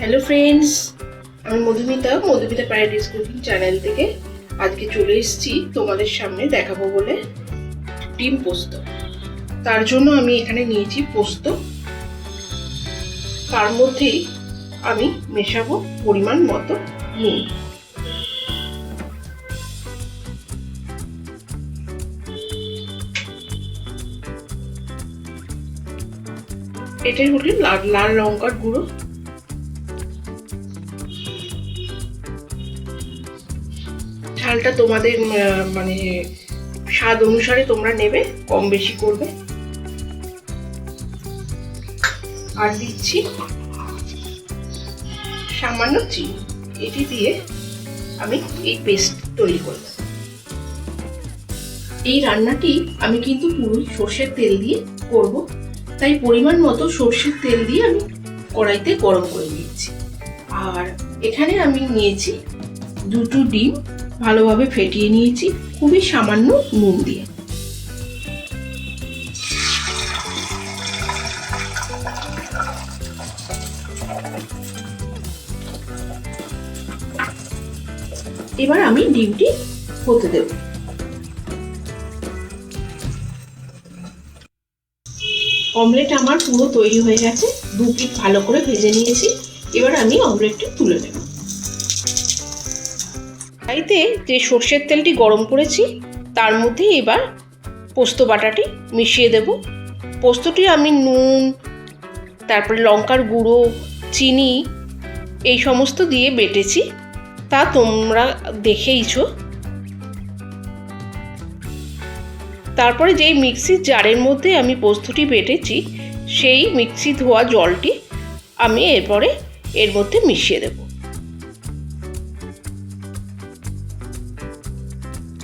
Hello friends আমি Madhumita Madhumita paradise cooking channel থেকে আজকে চলে এসেছি তোমাদের সামনে দেখাবো বলে ডিম পোস্ত। তার জন্য আমি এখানে নিয়েছি পোস্ত। তার মধ্যেই আমি মেশাবো পরিমাণ মতো নুন। এটাই হলো লাল লাল লঙ্কার গুঁড়ো। ঝালটা তোমাদের মানে স্বাদ অনুসারে তোমরা নেবে, কম বেশি করবে। আর দিচ্ছি সামান্য চিনি। এটি দিয়ে আমি এই পেস্ট তৈরি করব। এই রান্নাটি আমি কিন্তু পুরো সর্ষের তেল দিয়ে করব। তাই পরিমাণ মতো সর্ষের তেল দিয়ে আমি কড়াইতে গরম করে নিয়েছি। আর এখানে আমি নিয়েছি দুটো ডিম। ভালোভাবে ফেটিয়ে নিয়েছি, খুবই সামান্য নুন দিয়ে। এবার আমি ডিমটি হতে দেব। অমলেট আমার পুরো তৈরি হয়ে গেছে, দু পিঠ ভালো করে ভেজে নিয়েছি। এবার আমি অমলেটটা তুলে নেব। কড়াইতে যে সর্ষের তেলটি গরম করেছি, তার মধ্যে এবার পোস্ত বাটাটি মিশিয়ে দেব। পোস্তটি আমি নুন, তারপরে লঙ্কার গুঁড়ো, চিনি, এই সমস্ত দিয়ে বেটেছি। তা তোমরা দেখেইছো। তারপরে যেই মিক্সির জারের মধ্যে আমি পোস্তটি বেটেছি, সেই মিক্সি ধোয়া জলটি আমি এরপরে এর মধ্যে মিশিয়ে দেব।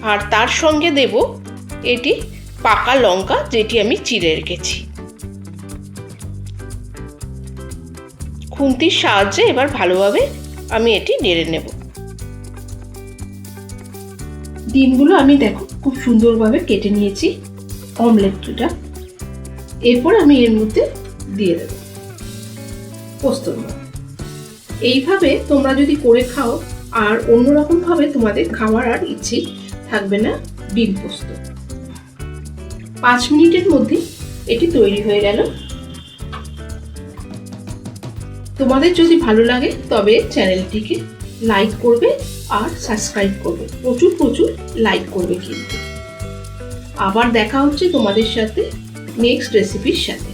আর তার সঙ্গে দেব এটি পাকা লঙ্কা যেটি আমি চিড়ে রেখেছি। খুন্তির সাহায্যে এবার ভালোভাবে আমি এটি নেড়ে নেব। ডিমগুলো আমি দেখো খুব সুন্দরভাবে কেটে নিয়েছি অমলেটটা। এরপর আমি এর মধ্যে দিয়ে দেব পোস্তর এইভাবে তোমরা যদি করে খাও আর অন্যরকমভাবে তোমাদের খাওয়ার আর ইচ্ছে থাকবে না ডিম পোস্ত। পাঁচ মিনিটের মধ্যে এটি তৈরি হয়ে গেল। তোমাদের যদি ভালো লাগে তবে চ্যানেলটিকে লাইক করবে আর সাবস্ক্রাইব করবে। প্রচুর প্রচুর লাইক করবে কিন্তু। আবার দেখা হচ্ছে তোমাদের সাথে নেক্সট রেসিপির সাথে।